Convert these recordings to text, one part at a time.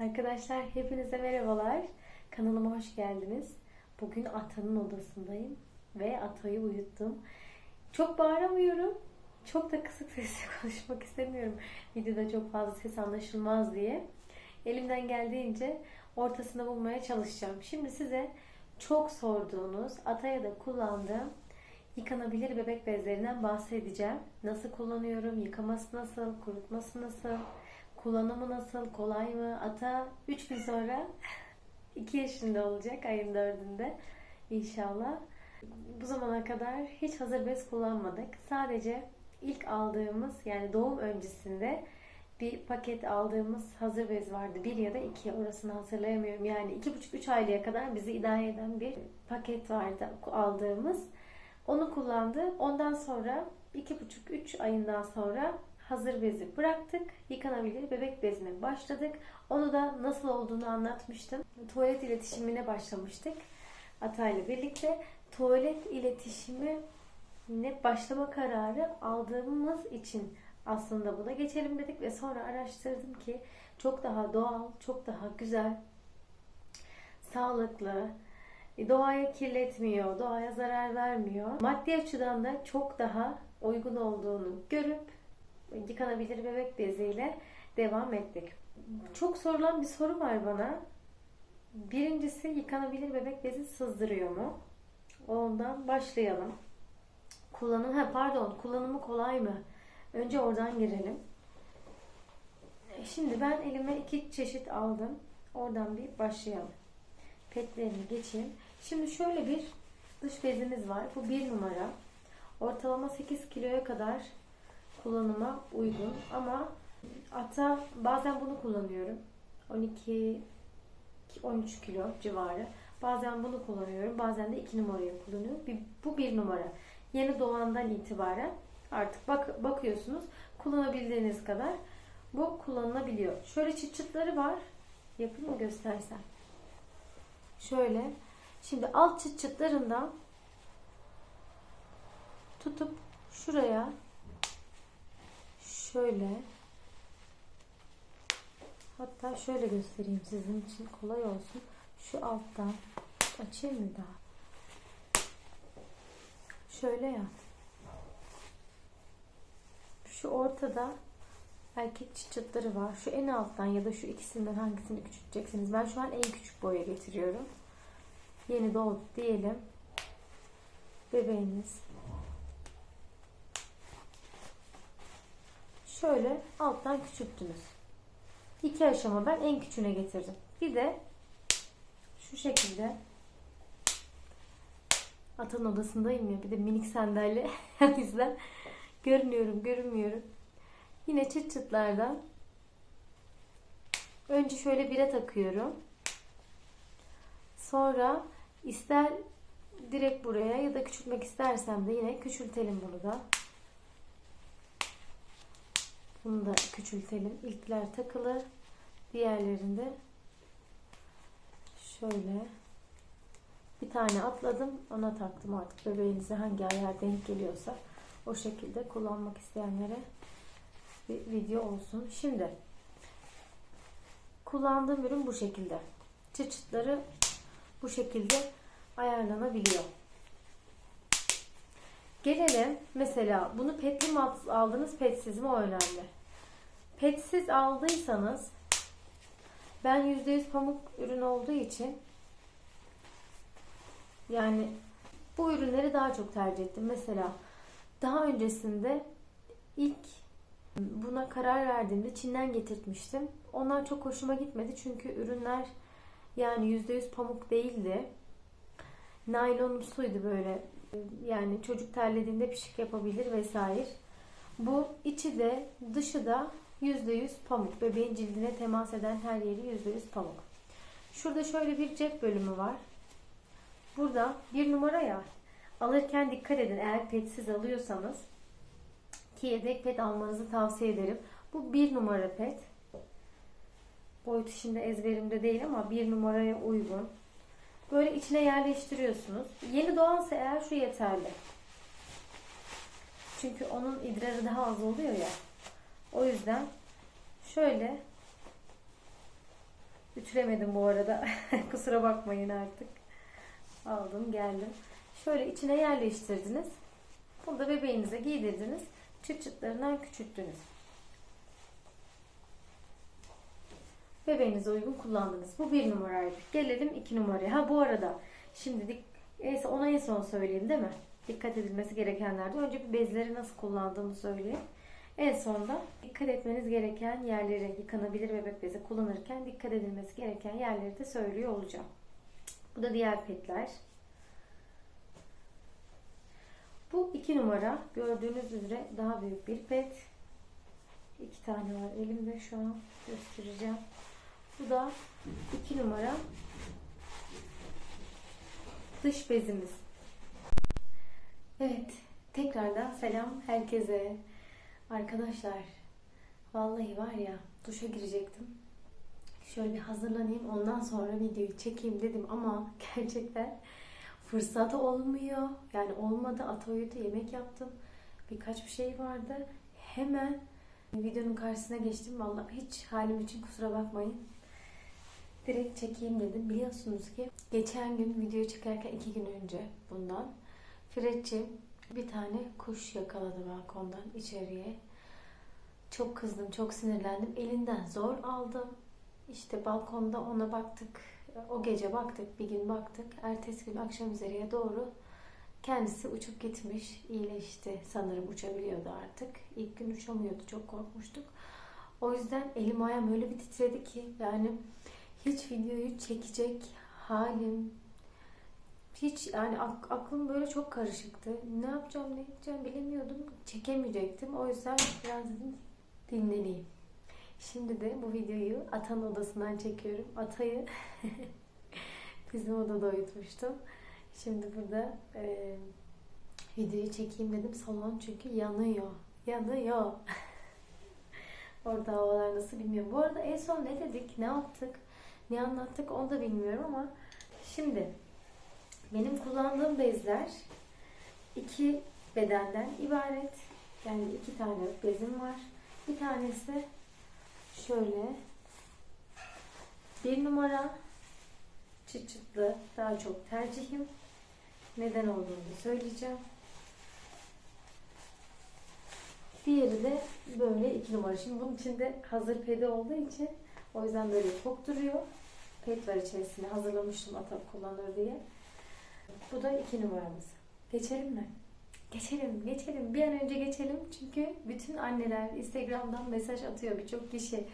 Arkadaşlar hepinize merhabalar. Kanalıma hoş geldiniz. Bugün Ata'nın odasındayım ve Ata'yı uyuttum. Çok bağıramıyorum. Çok da kısık sesle konuşmak istemiyorum. Videoda çok fazla ses anlaşılmaz diye. Elimden geldiğince ortasını bulmaya çalışacağım. Şimdi size çok sorduğunuz, Ata'ya da kullandığım yıkanabilir bebek bezlerinden bahsedeceğim. Nasıl kullanıyorum, yıkaması nasıl, kurutması nasıl, kullanımı nasıl, kolay mı? Ata 3 gün sonra 2 yaşında olacak ayın 4'ünde inşallah. Bu zamana kadar hiç hazır bez kullanmadık. Sadece ilk aldığımız yani doğum öncesinde bir paket aldığımız hazır bez vardı. Bir ya da iki orasını hatırlayamıyorum. Yani iki buçuk üç aylığa kadar bizi idare eden bir paket vardı aldığımız. Onu kullandı. Ondan sonra iki buçuk üç ayından sonra hazır bezi bıraktık. Yıkanabilir bebek bezine başladık. Onu da nasıl olduğunu anlatmıştım. Tuvalet iletişimine başlamıştık. Atayla birlikte tuvalet iletişimi ne başlama kararı aldığımız için aslında buna geçelim dedik ve sonra araştırdım ki çok daha doğal, çok daha güzel, sağlıklı, doğaya kirletmiyor, doğaya zarar vermiyor. Maddi açıdan da çok daha uygun olduğunu görüp yıkanabilir bebek beziyle devam ettik. Çok sorulan bir soru var bana. Birincisi yıkanabilir bebek bezi sızdırıyor mu? Ondan başlayalım. Kullanım, ha pardon, kullanımı kolay mı? Önce oradan girelim. Şimdi ben elime iki çeşit aldım. Oradan bir başlayalım. Petlerini geçeyim. Şimdi şöyle bir dış bezimiz var. Bu bir numara. Ortalama 8 kiloya kadar kullanıma uygun. Ama ata bazen bunu kullanıyorum. 12 13 kilo civarı. Bazen bunu kullanıyorum. Bazen de 2 numarayı kullanıyorum. Bu bir numara. Yeni doğandan itibaren artık bak, bakıyorsunuz kullanabildiğiniz kadar bu kullanılabiliyor. Şöyle çıt çıtları var. Yakın mı göstersem? Şöyle. Şimdi alt çıt çıtlarından tutup şuraya şöyle hatta şöyle göstereyim sizin için kolay olsun. Şu alttan açayım mı daha? Şöyle ya. Şu ortada erkek çıtçıtları var. Şu en alttan ya da şu ikisinden hangisini küçülteceksiniz. Ben şu an en küçük boya getiriyorum. Yeni doğdu diyelim. Bebeğiniz. Şöyle alttan küçülttünüz. İki aşama ben en küçüğüne getirdim. Bir de şu şekilde Atan odasındayım ya. Bir de minik sandalye. o yüzden görünüyorum, görünmüyorum. Yine çıt çıtlardan önce şöyle bire takıyorum. Sonra ister direkt buraya ya da küçültmek istersem de yine küçültelim bunu da. Bunu da küçültelim. İlkler takılı. Diğerlerinde şöyle bir tane atladım. Ona taktım artık. Bebeğinize hangi ayar denk geliyorsa o şekilde kullanmak isteyenlere bir video olsun. Şimdi kullandığım ürün bu şekilde. Çıt çıtları bu şekilde ayarlanabiliyor. Gelelim mesela bunu petli mi aldınız petsiz mi o önemli. Petsiz aldıysanız ben %100 pamuk ürün olduğu için yani bu ürünleri daha çok tercih ettim. Mesela daha öncesinde ilk buna karar verdiğimde Çin'den getirtmiştim. Onlar çok hoşuma gitmedi çünkü ürünler yani %100 pamuk değildi. Naylonumsuydu böyle. Yani çocuk terlediğinde pişik yapabilir vesaire. Bu içi de dışı da %100 pamuk. Bebeğin cildine temas eden her yeri %100 pamuk. Şurada şöyle bir cep bölümü var. Burada bir numara ya. Alırken dikkat edin eğer petsiz alıyorsanız ki yedek pet almanızı tavsiye ederim. Bu bir numara pet. Boyutu şimdi ezberimde değil ama bir numaraya uygun. Böyle içine yerleştiriyorsunuz. Yeni doğansa eğer şu yeterli. Çünkü onun idrarı daha az oluyor ya. O yüzden şöyle Ütülemedim bu arada. Kusura bakmayın artık. Aldım geldim. Şöyle içine yerleştirdiniz. Bunu da bebeğinize giydirdiniz. Çıt çıtlarından küçülttünüz. Bebeğinize uygun kullandınız. Bu bir numaraydı. Gelelim iki numaraya. Ha bu arada şimdi neyse ona en son söyleyeyim değil mi? Dikkat edilmesi gerekenlerde önce bir bezleri nasıl kullandığımı söyleyeyim. En sonda dikkat etmeniz gereken yerleri yıkanabilir bebek bezi kullanırken dikkat edilmesi gereken yerleri de söylüyor olacağım. Bu da diğer petler. Bu iki numara. Gördüğünüz üzere daha büyük bir pet. İki tane var elimde şu an göstereceğim. Bu da iki numara dış bezimiz. Evet, tekrardan selam herkese. Arkadaşlar, vallahi var ya duşa girecektim. Şöyle bir hazırlanayım ondan sonra videoyu çekeyim dedim ama gerçekten fırsat olmuyor. Yani olmadı. Atölyede yemek yaptım. Birkaç bir şey vardı. Hemen videonun karşısına geçtim. Vallahi hiç halim için kusura bakmayın. Direkt çekeyim dedim. Biliyorsunuz ki geçen gün videoyu çekerken iki gün önce bundan Fredçim bir tane kuş yakaladı balkondan içeriye. Çok kızdım, çok sinirlendim. Elinden zor aldım. İşte balkonda ona baktık. O gece baktık, bir gün baktık. Ertesi gün akşam üzeriye doğru kendisi uçup gitmiş. iyileşti. Sanırım uçabiliyordu artık. İlk gün uçamıyordu. Çok korkmuştuk. O yüzden elim ayağım öyle bir titredi ki yani hiç videoyu çekecek halim hiç yani ak- aklım böyle çok karışıktı. Ne yapacağım, ne edeceğim bilemiyordum. Çekemeyecektim. O yüzden biraz dinleneyim. Şimdi de bu videoyu Atan odasından çekiyorum. Atayı bizim odada uyutmuştum. Şimdi burada e, videoyu çekeyim dedim. Salon çünkü yanıyor. Yanıyor. Orada havalar nasıl bilmiyorum. Bu arada en son ne dedik, ne yaptık, ne anlattık onu da bilmiyorum ama şimdi benim kullandığım bezler iki bedenden ibaret. Yani iki tane bezim var. Bir tanesi şöyle bir numara çıt çıtlı daha çok tercihim. Neden olduğunu söyleyeceğim. Diğeri de böyle iki numara. Şimdi bunun içinde hazır pedi olduğu için o yüzden böyle tok duruyor. Pet var içerisinde hazırlamıştım atak kullanır diye. Bu da iki numaramız. Geçelim mi? Geçelim, geçelim. Bir an önce geçelim. Çünkü bütün anneler Instagram'dan mesaj atıyor. Birçok kişi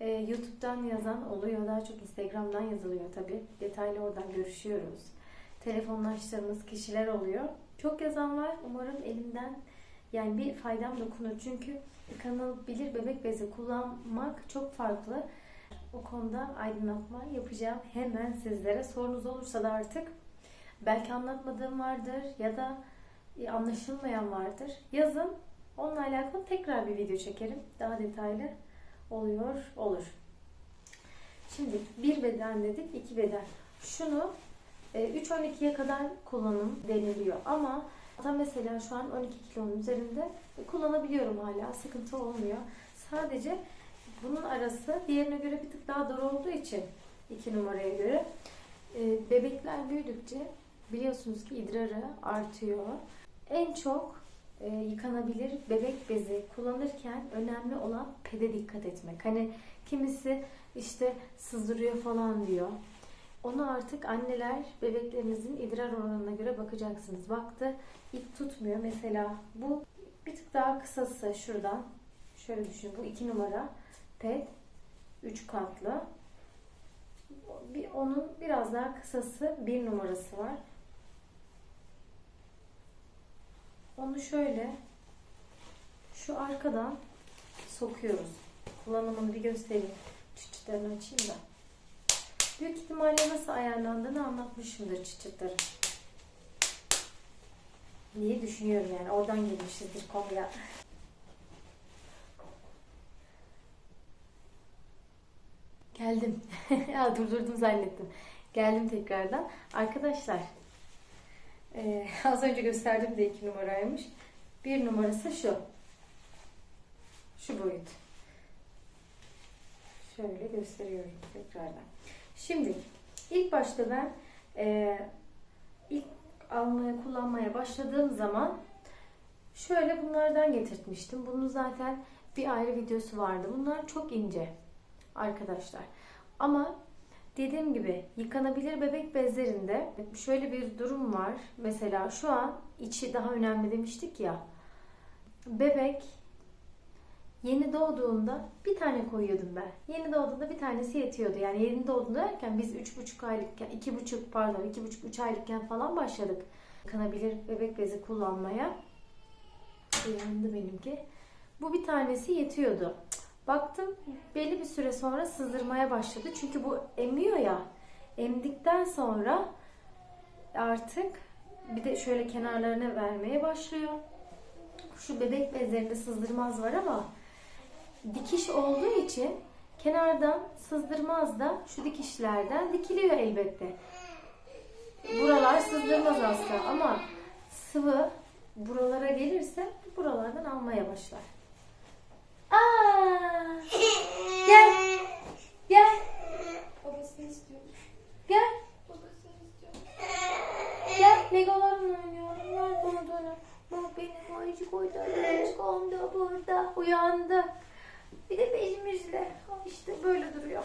e, YouTube'dan yazan oluyor. Daha çok Instagram'dan yazılıyor tabii. Detaylı oradan görüşüyoruz. Telefonlaştığımız kişiler oluyor. Çok yazan var. Umarım elimden yani bir faydam dokunur. Çünkü yıkanabilir bebek bezi kullanmak çok farklı. O konuda aydınlatma yapacağım hemen sizlere. Sorunuz olursa da artık belki anlatmadığım vardır ya da e, anlaşılmayan vardır. Yazın. Onunla alakalı tekrar bir video çekerim. Daha detaylı oluyor, olur. Şimdi bir beden dedik, iki beden. Şunu 3-12'ye kadar kullanım deniliyor ama tam mesela şu an 12 kilonun üzerinde kullanabiliyorum hala. Sıkıntı olmuyor. Sadece bunun arası diğerine göre bir tık daha dar olduğu için 2 numaraya göre e, bebekler büyüdükçe biliyorsunuz ki idrarı artıyor. En çok e, yıkanabilir bebek bezi kullanırken önemli olan pede dikkat etmek. Hani kimisi işte sızdırıyor falan diyor. Onu artık anneler bebeklerinizin idrar oranına göre bakacaksınız. Baktı ip tutmuyor. Mesela bu bir tık daha kısası şuradan. Şöyle düşün. Bu iki numara ped. Üç katlı. Bir, onun biraz daha kısası bir numarası var. Onu şöyle şu arkadan sokuyoruz. Kullanımını bir göstereyim. Çıçıtlarını açayım da. Büyük ihtimalle nasıl ayarlandığını anlatmışımdır çıçıtları. Diye düşünüyorum yani. Oradan girmişizdir konuya. Geldim. ya durdurdum zannettim. Geldim tekrardan. Arkadaşlar ee, az önce gösterdim de iki numaraymış. Bir numarası şu. Şu boyut. Şöyle gösteriyorum tekrardan. Şimdi ilk başta ben e, ilk almaya kullanmaya başladığım zaman şöyle bunlardan getirtmiştim. Bunun zaten bir ayrı videosu vardı. Bunlar çok ince arkadaşlar. Ama dediğim gibi yıkanabilir bebek bezlerinde şöyle bir durum var. Mesela şu an içi daha önemli demiştik ya. Bebek yeni doğduğunda bir tane koyuyordum ben. Yeni doğduğunda bir tanesi yetiyordu. Yani yeni doğduğunda derken biz üç buçuk aylıkken, iki buçuk pardon iki buçuk üç aylıkken falan başladık. Yıkanabilir bebek bezi kullanmaya. Yandı benimki. Bu bir tanesi yetiyordu. Baktım belli bir süre sonra sızdırmaya başladı. Çünkü bu emiyor ya. Emdikten sonra artık bir de şöyle kenarlarına vermeye başlıyor. Şu bebek bezlerinde sızdırmaz var ama dikiş olduğu için kenardan sızdırmaz da şu dikişlerden dikiliyor elbette. Buralar sızdırmaz asla ama sıvı buralara gelirse buralardan almaya başlar. Aa! Gel. Gel. Babasını istiyorum. Gel. Babasını istiyorum. Gel. Legolarımla oynuyorum. Ver bana dönü. Bak benim ayıcık oydu. Ayıcık onda burada. Uyandı. Bir de peşimizle. İşte böyle duruyor.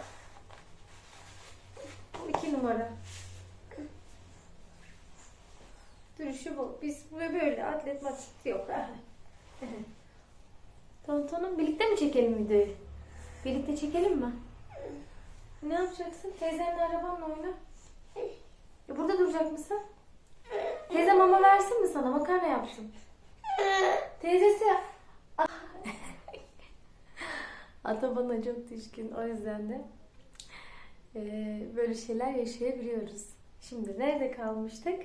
Bu iki numara. Duruşu bu. Biz böyle atlet matlet yok. ha. Tontonum birlikte mi çekelim videoyu? Birlikte çekelim mi? Ne yapacaksın? Teyzenle arabanla oyna. E burada duracak mısın? Teyze mama versin mi sana? Makarna yapsın. Teyzesi. Ah. Ata bana çok düşkün. O yüzden de eee, böyle şeyler yaşayabiliyoruz. Şimdi nerede kalmıştık?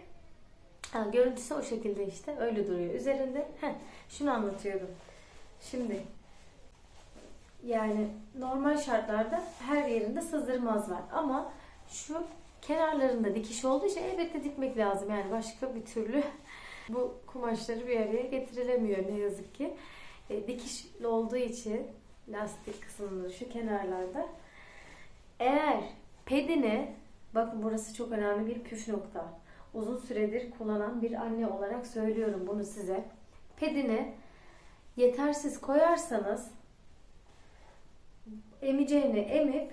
Ha, görüntüsü o şekilde işte. Öyle duruyor. Üzerinde heh, şunu anlatıyordum. Şimdi yani normal şartlarda her yerinde sızdırmaz var. Ama şu kenarlarında dikiş olduğu için elbette dikmek lazım. Yani başka bir türlü bu kumaşları bir araya getirilemiyor ne yazık ki. E, dikişli olduğu için lastik kısmında şu kenarlarda eğer pedini bakın burası çok önemli bir püf nokta. Uzun süredir kullanan bir anne olarak söylüyorum bunu size. Pedini yetersiz koyarsanız emeceğini emip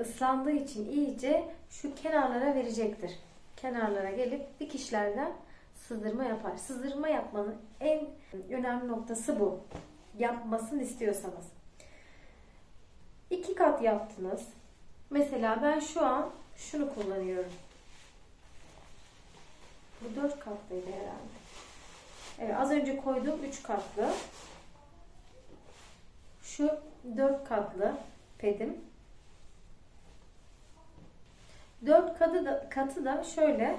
ıslandığı için iyice şu kenarlara verecektir. Kenarlara gelip dikişlerden sızdırma yapar. Sızdırma yapmanın en önemli noktası bu. Yapmasını istiyorsanız. İki kat yaptınız. Mesela ben şu an şunu kullanıyorum. Bu dört katlıydı herhalde. Evet, az önce koyduğum üç katlı. Şu dört katlı pedim. Dört katı da, katı da şöyle.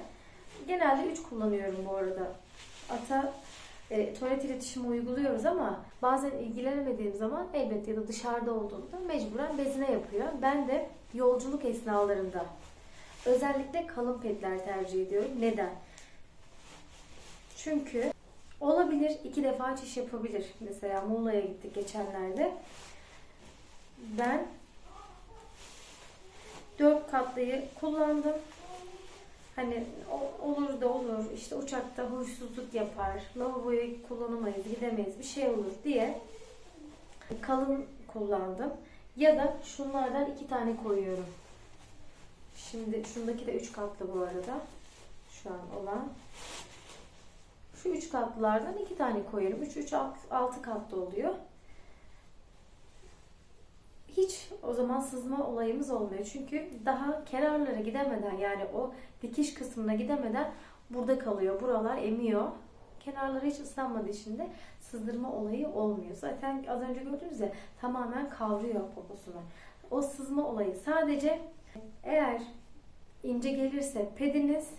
Genelde üç kullanıyorum bu arada. Ata e, tuvalet iletişimi uyguluyoruz ama bazen ilgilenemediğim zaman elbette ya da dışarıda olduğumda mecburen bezine yapıyor. Ben de yolculuk esnalarında özellikle kalın pedler tercih ediyorum. Neden? Çünkü olabilir iki defa çiş yapabilir. Mesela Muğla'ya gittik geçenlerde. Ben dört katlıyı kullandım. Hani olur da olur işte uçakta huysuzluk yapar, lavaboyu kullanamayız, gidemeyiz bir şey olur diye kalın kullandım. Ya da şunlardan iki tane koyuyorum. Şimdi şundaki de üç katlı bu arada. Şu an olan. Şu üç katlılardan iki tane koyuyorum. Üç, üç, alt, altı katlı oluyor. Hiç o zaman sızma olayımız olmuyor. Çünkü daha kenarlara gidemeden yani o dikiş kısmına gidemeden burada kalıyor. Buralar emiyor. Kenarları hiç ıslanmadığı için de sızdırma olayı olmuyor. Zaten az önce gördünüz ya tamamen kavruyor poposunu. O sızma olayı sadece eğer ince gelirse pediniz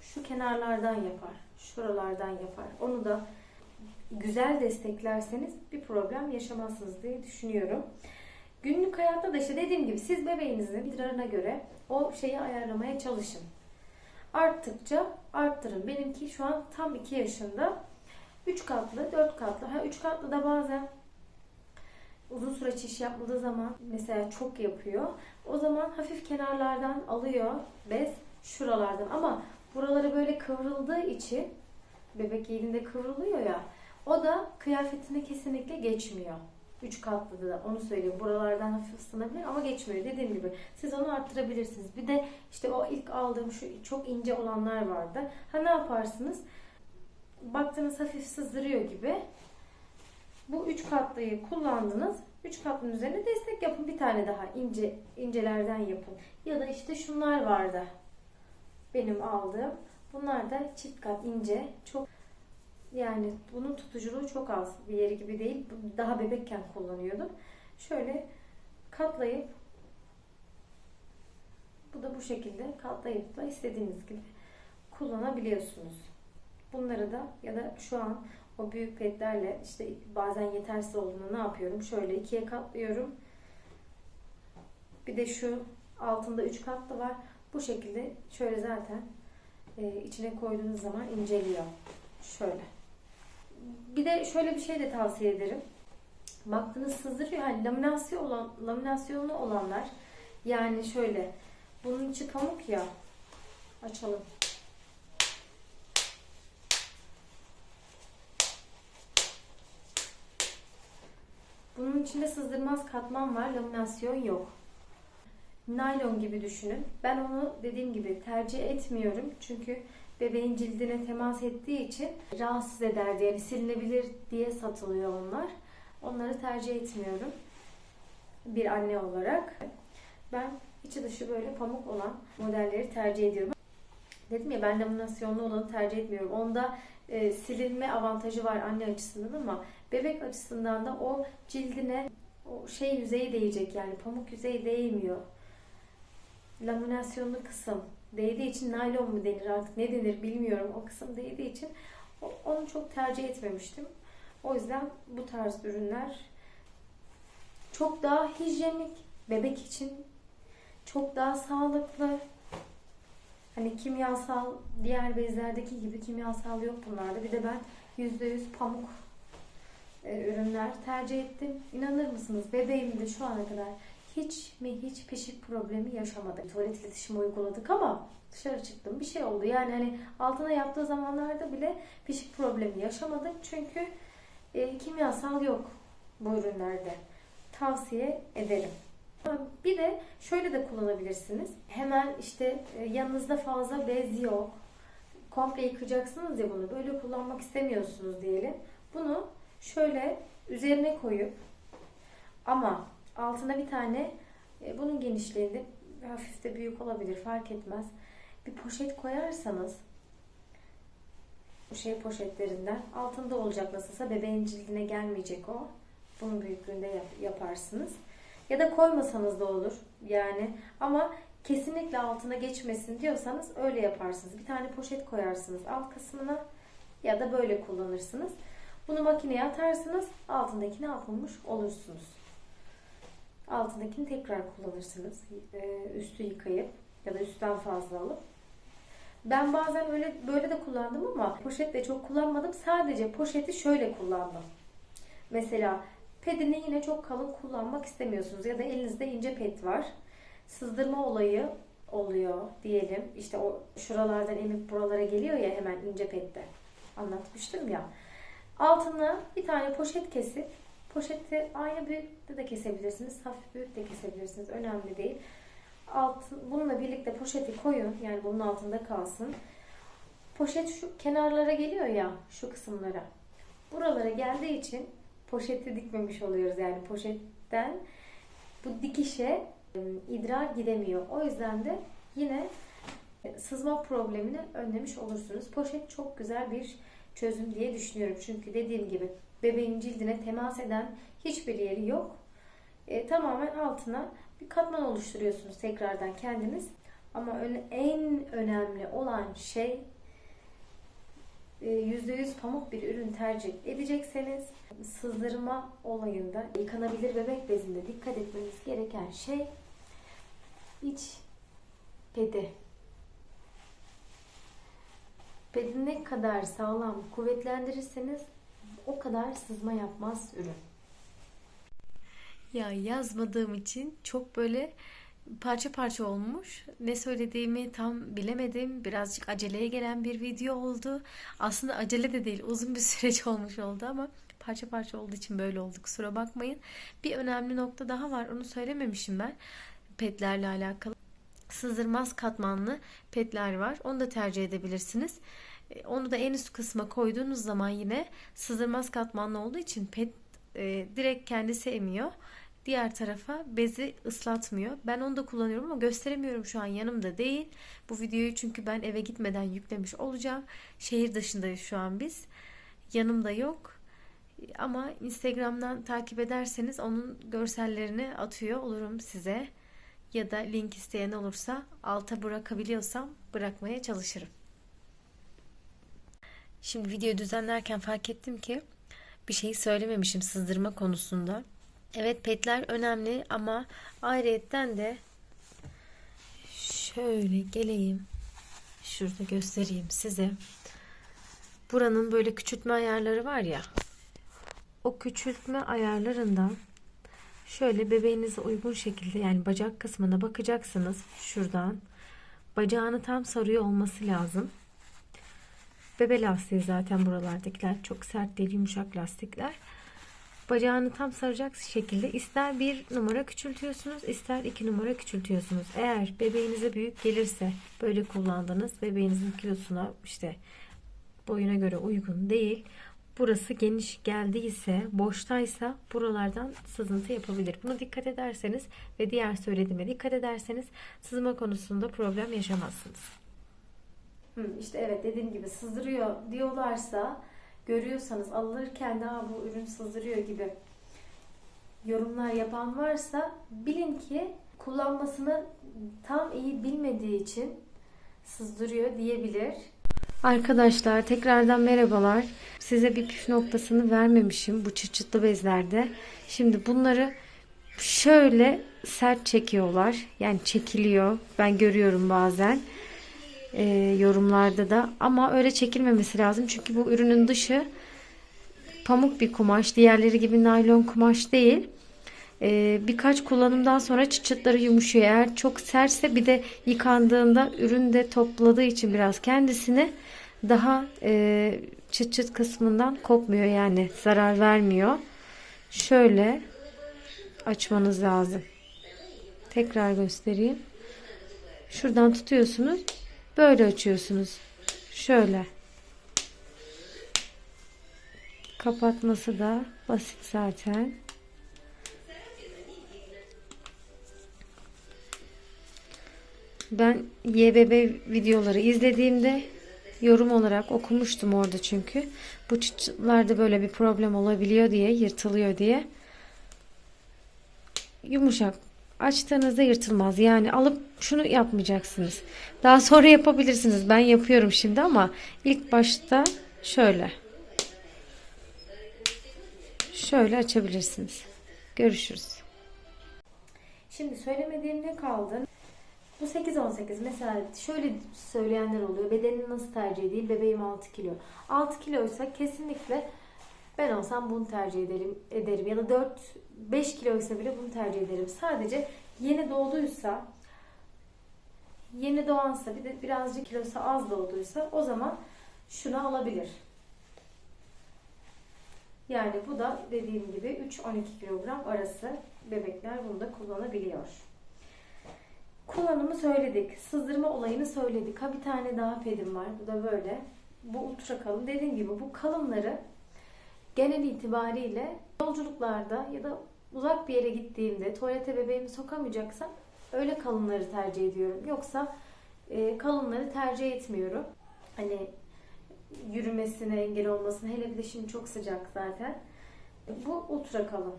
şu kenarlardan yapar. Şuralardan yapar. Onu da güzel desteklerseniz bir problem yaşamazsınız diye düşünüyorum. Günlük hayatta da işte dediğim gibi siz bebeğinizin idrarına göre o şeyi ayarlamaya çalışın. Arttıkça arttırın. Benimki şu an tam 2 yaşında. 3 katlı, 4 katlı. Ha 3 katlı da bazen uzun süre iş yapıldığı zaman mesela çok yapıyor. O zaman hafif kenarlardan alıyor bez şuralardan ama buraları böyle kıvrıldığı için bebek giydiğinde kıvrılıyor ya o da kıyafetine kesinlikle geçmiyor. Üç katlı da onu söyleyeyim. Buralardan hafif ısınabilir ama geçmiyor. Dediğim gibi siz onu arttırabilirsiniz. Bir de işte o ilk aldığım şu çok ince olanlar vardı. Ha ne yaparsınız? Baktığınız hafif sızdırıyor gibi. Bu üç katlıyı kullandınız. Üç katlının üzerine destek yapın. Bir tane daha ince incelerden yapın. Ya da işte şunlar vardı. Benim aldığım. Bunlar da çift kat ince. Çok yani bunun tutuculuğu çok az. Bir yeri gibi değil. Daha bebekken kullanıyordum. Şöyle katlayıp bu da bu şekilde katlayıp da istediğiniz gibi kullanabiliyorsunuz. Bunları da ya da şu an o büyük petlerle işte bazen yetersiz olduğunda ne yapıyorum? Şöyle ikiye katlıyorum. Bir de şu altında üç katlı var. Bu şekilde şöyle zaten e, içine koyduğunuz zaman inceliyor. Şöyle. Bir de şöyle bir şey de tavsiye ederim. Baktınız sızdırıyor. Yani laminasyon olan, laminasyonlu olanlar yani şöyle bunun içi pamuk ya. Açalım. Bunun içinde sızdırmaz katman var, laminasyon yok. Naylon gibi düşünün. Ben onu dediğim gibi tercih etmiyorum. Çünkü bebeğin cildine temas ettiği için rahatsız eder diye, yani silinebilir diye satılıyor onlar. Onları tercih etmiyorum. Bir anne olarak. Ben içi dışı böyle pamuk olan modelleri tercih ediyorum. Dedim ya ben laminasyonlu olanı tercih etmiyorum. Onda e, silinme avantajı var anne açısından ama bebek açısından da o cildine o şey yüzeyi değecek yani pamuk yüzeyi değmiyor. Laminasyonlu kısım değdiği için naylon mu denir artık ne denir bilmiyorum o kısım değdiği için onu çok tercih etmemiştim. O yüzden bu tarz ürünler çok daha hijyenik bebek için çok daha sağlıklı. Hani kimyasal diğer bezlerdeki gibi kimyasal yok bunlarda. Bir de ben %100 pamuk e, ürünler tercih ettim. İnanır mısınız bebeğimde şu ana kadar hiç mi hiç pişik problemi yaşamadık. Tuvalet iletişimi uyguladık ama dışarı çıktım bir şey oldu. Yani hani altına yaptığı zamanlarda bile pişik problemi yaşamadık. Çünkü e, kimyasal yok bu ürünlerde. Tavsiye ederim. Bir de şöyle de kullanabilirsiniz. Hemen işte e, yanınızda fazla bez yok. Komple yıkacaksınız ya bunu. Böyle kullanmak istemiyorsunuz diyelim. Bunu şöyle üzerine koyup ama altına bir tane e, bunun genişliğinde hafif de büyük olabilir fark etmez. Bir poşet koyarsanız bu şey poşetlerinden altında olacak nasılsa bebeğin cildine gelmeyecek o. Bunun büyüklüğünde yap- yaparsınız. Ya da koymasanız da olur yani ama kesinlikle altına geçmesin diyorsanız öyle yaparsınız. Bir tane poşet koyarsınız alt kısmına ya da böyle kullanırsınız. Bunu makineye atarsınız altındakini atmamış olursunuz. Altındakini tekrar kullanırsınız. Ee, Üstü yıkayıp ya da üstten fazla alıp. Ben bazen öyle böyle de kullandım ama poşetle çok kullanmadım. Sadece poşeti şöyle kullandım. Mesela pedini yine çok kalın kullanmak istemiyorsunuz ya da elinizde ince pet var. Sızdırma olayı oluyor diyelim. İşte o şuralardan emip buralara geliyor ya hemen ince pette. Anlatmıştım ya. Altına bir tane poşet kesip poşeti aynı büyüklükte de kesebilirsiniz. Hafif büyük de kesebilirsiniz. Önemli değil. Altın, bununla birlikte poşeti koyun. Yani bunun altında kalsın. Poşet şu kenarlara geliyor ya şu kısımlara. Buralara geldiği için poşeti dikmemiş oluyoruz. Yani poşetten bu dikişe e, idrar gidemiyor. O yüzden de yine e, sızma problemini önlemiş olursunuz. Poşet çok güzel bir çözüm diye düşünüyorum. Çünkü dediğim gibi bebeğin cildine temas eden hiçbir yeri yok. E, tamamen altına bir katman oluşturuyorsunuz tekrardan kendiniz. Ama en önemli olan şey e, %100 pamuk bir ürün tercih edecekseniz sızdırma olayında yıkanabilir bebek bezinde dikkat etmeniz gereken şey iç pedi. Pedi ne kadar sağlam kuvvetlendirirseniz o kadar sızma yapmaz ürün. Ya yazmadığım için çok böyle parça parça olmuş. Ne söylediğimi tam bilemedim. Birazcık aceleye gelen bir video oldu. Aslında acele de değil, uzun bir süreç olmuş oldu ama parça parça olduğu için böyle oldu. Kusura bakmayın. Bir önemli nokta daha var. Onu söylememişim ben. Petlerle alakalı. Sızdırmaz katmanlı petler var. Onu da tercih edebilirsiniz. E, Onu da en üst kısma koyduğunuz zaman yine sızdırmaz katmanlı olduğu için pet e, direkt kendisi emiyor. Diğer tarafa bezi ıslatmıyor. Ben onu da kullanıyorum ama gösteremiyorum şu an yanımda değil. Bu videoyu çünkü ben eve gitmeden yüklemiş olacağım. Şehir dışındayız şu an biz. Yanımda yok. Ama Instagram'dan takip ederseniz onun görsellerini atıyor olurum size. Ya da link isteyen olursa alta bırakabiliyorsam bırakmaya çalışırım. Şimdi videoyu düzenlerken fark ettim ki bir şeyi söylememişim sızdırma konusunda. Evet petler önemli ama ayrıyetten de şöyle geleyim. Şurada göstereyim size. Buranın böyle küçültme ayarları var ya. O küçültme ayarlarından şöyle bebeğinize uygun şekilde yani bacak kısmına bakacaksınız şuradan. Bacağını tam sarıyor olması lazım. Bebe lastiği zaten buralardakiler. Çok sert değil yumuşak lastikler. Bacağını tam saracak şekilde ister bir numara küçültüyorsunuz ister iki numara küçültüyorsunuz. Eğer bebeğinize büyük gelirse böyle kullandınız. Bebeğinizin kilosuna işte boyuna göre uygun değil. Burası geniş geldiyse, boştaysa buralardan sızıntı yapabilir. Buna dikkat ederseniz ve diğer söylediğime dikkat ederseniz sızma konusunda problem yaşamazsınız. İşte evet dediğim gibi sızdırıyor diyorlarsa görüyorsanız alırken daha bu ürün sızdırıyor gibi yorumlar yapan varsa bilin ki kullanmasını tam iyi bilmediği için sızdırıyor diyebilir. Arkadaşlar tekrardan merhabalar. Size bir püf noktasını vermemişim bu çıt çıtlı bezlerde. Şimdi bunları şöyle sert çekiyorlar. Yani çekiliyor. Ben görüyorum bazen e, yorumlarda da. Ama öyle çekilmemesi lazım. Çünkü bu ürünün dışı pamuk bir kumaş. Diğerleri gibi naylon kumaş değil. E, birkaç kullanımdan sonra çıt çıtları yumuşuyor. Eğer çok sertse bir de yıkandığında ürün de topladığı için biraz kendisini daha e, çıt çıt kısmından kopmuyor yani zarar vermiyor. Şöyle açmanız lazım. Tekrar göstereyim. Şuradan tutuyorsunuz. Böyle açıyorsunuz. Şöyle. Kapatması da basit zaten. Ben YBB videoları izlediğimde yorum olarak okumuştum orada çünkü. Bu çıtlarda böyle bir problem olabiliyor diye, yırtılıyor diye. Yumuşak. Açtığınızda yırtılmaz. Yani alıp şunu yapmayacaksınız. Daha sonra yapabilirsiniz. Ben yapıyorum şimdi ama ilk başta şöyle. Şöyle açabilirsiniz. Görüşürüz. Şimdi söylemediğim ne kaldı? Bu 8-18 mesela şöyle söyleyenler oluyor. Bedenini nasıl tercih edeyim? Bebeğim 6 kilo. 6 kiloysa kesinlikle ben olsam bunu tercih ederim, ederim. Ya da 4 5 kiloysa bile bunu tercih ederim. Sadece yeni doğduysa yeni doğansa bir de birazcık kilosu az doğduysa o zaman şunu alabilir. Yani bu da dediğim gibi 3-12 kilogram arası bebekler bunu da kullanabiliyor. Kullanımı söyledik. Sızdırma olayını söyledik. Ha bir tane daha pedim var. Bu da böyle. Bu ultra kalın. Dediğim gibi bu kalınları genel itibariyle yolculuklarda ya da uzak bir yere gittiğimde tuvalete bebeğimi sokamayacaksam öyle kalınları tercih ediyorum. Yoksa e, kalınları tercih etmiyorum. Hani yürümesine engel olmasına hele bir de şimdi çok sıcak zaten. Bu ultra kalın.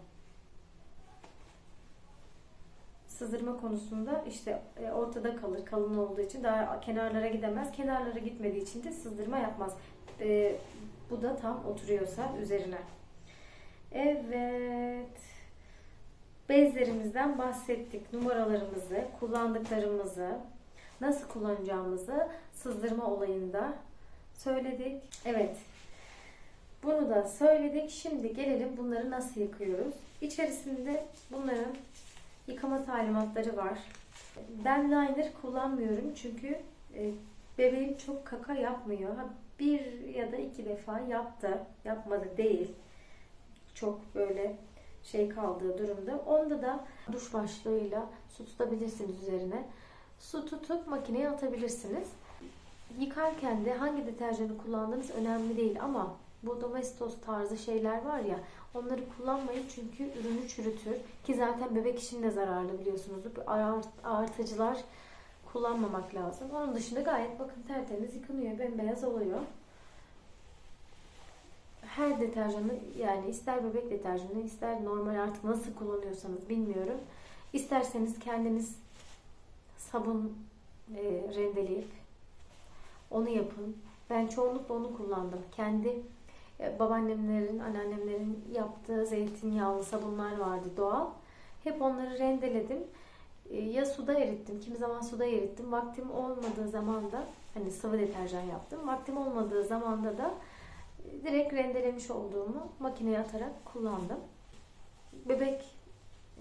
Sızdırma konusunda işte e, ortada kalır kalın olduğu için daha kenarlara gidemez. Kenarlara gitmediği için de sızdırma yapmaz. E, bu da tam oturuyorsa üzerine. Evet. Bezlerimizden bahsettik. Numaralarımızı, kullandıklarımızı, nasıl kullanacağımızı sızdırma olayında söyledik. Evet. Bunu da söyledik. Şimdi gelelim bunları nasıl yıkıyoruz. İçerisinde bunların yıkama talimatları var. Ben liner kullanmıyorum çünkü e, bebeğim çok kaka yapmıyor. Bir ya da iki defa yaptı. Yapmadı değil. Çok böyle şey kaldığı durumda. Onda da duş başlığıyla su tutabilirsiniz üzerine. Su tutup makineye atabilirsiniz. Yıkarken de hangi deterjanı kullandığınız önemli değil ama bu domestos tarzı şeyler var ya onları kullanmayın çünkü ürünü çürütür. Ki zaten bebek için de zararlı biliyorsunuz. Bu Ağırt- Ağırtıcılar kullanmamak lazım. Onun dışında gayet bakın tertemiz yıkanıyor. Bembeyaz oluyor. Her deterjanı yani ister bebek deterjanı ister normal artık nasıl kullanıyorsanız bilmiyorum. İsterseniz kendiniz sabun e, rendeleyip onu yapın. Ben çoğunlukla onu kullandım. Kendi e, babaannemlerin, anneannemlerin yaptığı zeytinyağlı sabunlar vardı doğal. Hep onları rendeledim. E, Ya suda erittim, kimi zaman suda erittim. Vaktim olmadığı zaman da hani sıvı deterjan yaptım. Vaktim olmadığı zamanda da e, direkt rendelemiş olduğumu makineye atarak kullandım. Bebek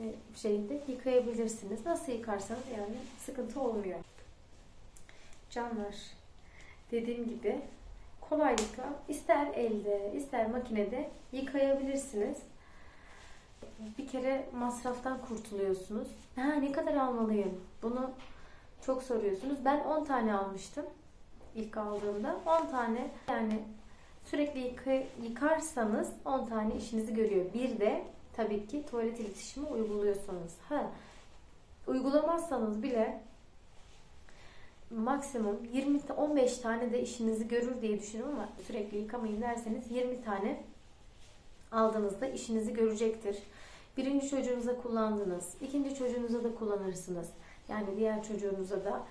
e, şeyinde yıkayabilirsiniz. Nasıl yıkarsanız yani sıkıntı olmuyor. Canlar dediğim gibi kolaylıkla ister elde ister makinede yıkayabilirsiniz. Bir kere masraftan kurtuluyorsunuz. Ha ne kadar almalıyım? Bunu çok soruyorsunuz. Ben 10 tane almıştım ilk aldığımda. 10 tane yani sürekli yıka- yıkarsanız 10 tane işinizi görüyor. Bir de tabii ki tuvalet iletişimi uyguluyorsanız. Ha uygulamazsanız bile maksimum 20 ta- 15 tane de işinizi görür diye düşünüyorum ama sürekli yıkamayın derseniz 20 tane aldığınızda işinizi görecektir. Birinci çocuğunuza kullandınız, ikinci çocuğunuza da kullanırsınız. Yani diğer çocuğunuza da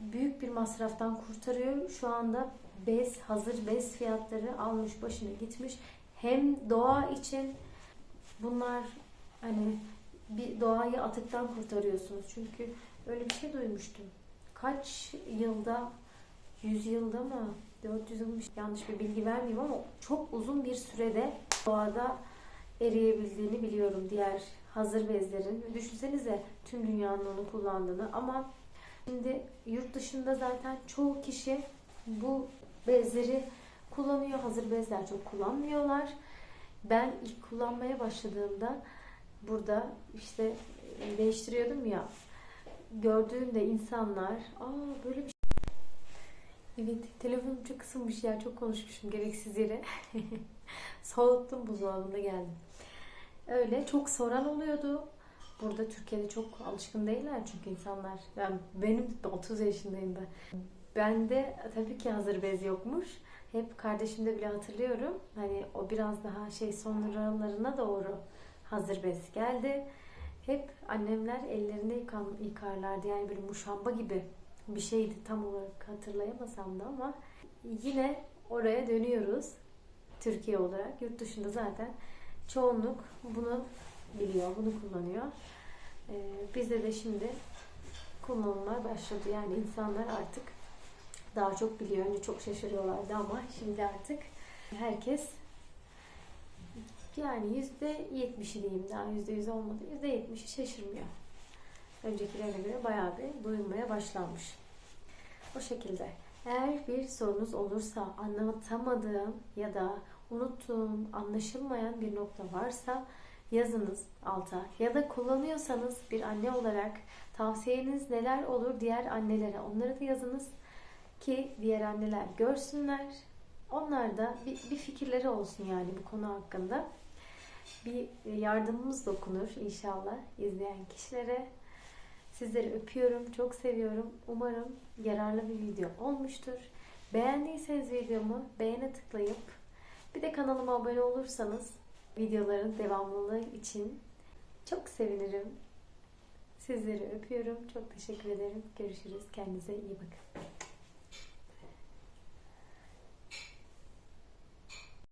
büyük bir masraftan kurtarıyor. Şu anda bez, hazır bez fiyatları almış başını gitmiş. Hem doğa için bunlar hani bir doğayı atıktan kurtarıyorsunuz. Çünkü öyle bir şey duymuştum kaç yılda 100 yılda mı 400 yıl yanlış bir bilgi vermeyeyim ama çok uzun bir sürede doğada eriyebildiğini biliyorum diğer hazır bezlerin. Düşünsenize tüm dünyanın onu kullandığını ama şimdi yurt dışında zaten çoğu kişi bu bezleri kullanıyor. Hazır bezler çok kullanmıyorlar. Ben ilk kullanmaya başladığımda burada işte değiştiriyordum ya gördüğünde insanlar aa böyle bir. Evet telefonum çok kısılmış ya çok konuşmuşum gereksiz yere. Soğuttum buzdolabında geldim. Öyle çok soran oluyordu. Burada Türkiye'de çok alışkın değiller çünkü insanlar. Yani benim de 30 yaşındayım ben. Bende tabii ki hazır bez yokmuş. Hep kardeşimde bile hatırlıyorum. Hani o biraz daha şey sonralarına doğru hazır bez geldi. Hep annemler ellerinde yıkan, yıkarlardı. Yani böyle muşamba gibi bir şeydi tam olarak hatırlayamasam da ama yine oraya dönüyoruz. Türkiye olarak. Yurt dışında zaten çoğunluk bunu biliyor, bunu kullanıyor. Ee, bizde de şimdi kullanımlar başladı. Yani insanlar artık daha çok biliyor. Önce çok şaşırıyorlardı ama şimdi artık herkes yani yüzde yetmişi diyeyim daha yüzde yüz olmadı. Yüzde yetmişi şaşırmıyor. Öncekilerine göre bayağı bir duyulmaya başlanmış. O şekilde. Eğer bir sorunuz olursa anlatamadığım ya da unuttuğum, anlaşılmayan bir nokta varsa yazınız alta. Ya da kullanıyorsanız bir anne olarak tavsiyeniz neler olur diğer annelere onları da yazınız ki diğer anneler görsünler. Onlar da bir, bir fikirleri olsun yani bu konu hakkında. Bir yardımımız dokunur inşallah izleyen kişilere. Sizleri öpüyorum, çok seviyorum. Umarım yararlı bir video olmuştur. Beğendiyseniz videomu beğene tıklayıp bir de kanalıma abone olursanız videoların devamlılığı için çok sevinirim. Sizleri öpüyorum. Çok teşekkür ederim. Görüşürüz. Kendinize iyi bakın.